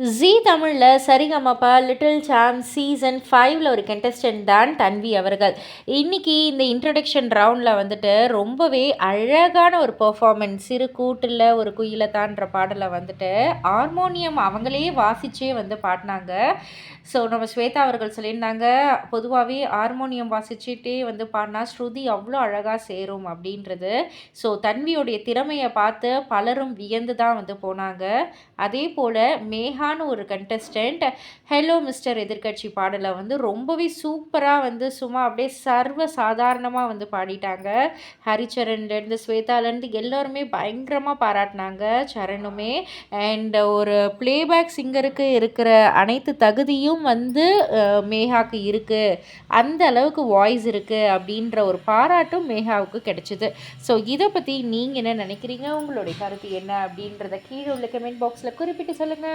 ஜீ தமிழில் சரிகமப்பா லிட்டில் சாம் சீசன் ஃபைவ்ல ஒரு கண்டஸ்டன்ட் தான் தன்வி அவர்கள். இன்னைக்கு இந்த இன்ட்ரடக்ஷன் ரவுண்டில் வந்துட்டு ரொம்பவே அழகான ஒரு பெர்ஃபார்மன்ஸ் சிறு கூட்டில் ஒரு குயில தான்ற பாடலை வந்துட்டு ஹார்மோனியம் அவங்களே வாசிச்சே வந்து பாடினாங்க. ஸோ நம்ம ஸ்வேதா அவர்கள் சொல்லியிருந்தாங்க பொதுவாகவே ஹார்மோனியம் வாசிச்சுட்டே வந்து பாடினா ஸ்ருதி அவ்வளோ அழகாக சேரும் அப்படின்றது. ஸோ தன்வியோடைய திறமையை பார்த்து பலரும் வியந்து தான் வந்து போனாங்க. அதே போல் அழகான ஒரு கண்டஸ்டண்ட் ஹலோ மிஸ்டர் எதிர்கட்சி பாடலை வந்து ரொம்பவே சூப்பராக வந்து சும்மா அப்படியே சர்வ சாதாரணமாக வந்து பாடிட்டாங்க. ஹரிச்சரன்லேருந்து ஸ்வேதாலேருந்து எல்லோருமே பயங்கரமாக பாராட்டினாங்க சரணுமே. அண்ட் ஒரு ப்ளேபேக் சிங்கருக்கு இருக்கிற அனைத்து தகுதியும் வந்து மேகாவுக்கு இருக்குது அந்த அளவுக்கு வாய்ஸ் இருக்குது அப்படின்ற ஒரு பாராட்டும் மேகாவுக்கு கிடைச்சிது. ஸோ இதை பற்றி நீங்கள் என்ன நினைக்கிறீங்க? உங்களுடைய கருத்து என்ன அப்படின்றத கீழே உள்ள கமெண்ட் பாக்ஸில் குறிப்பிட்டு சொல்லுங்கள்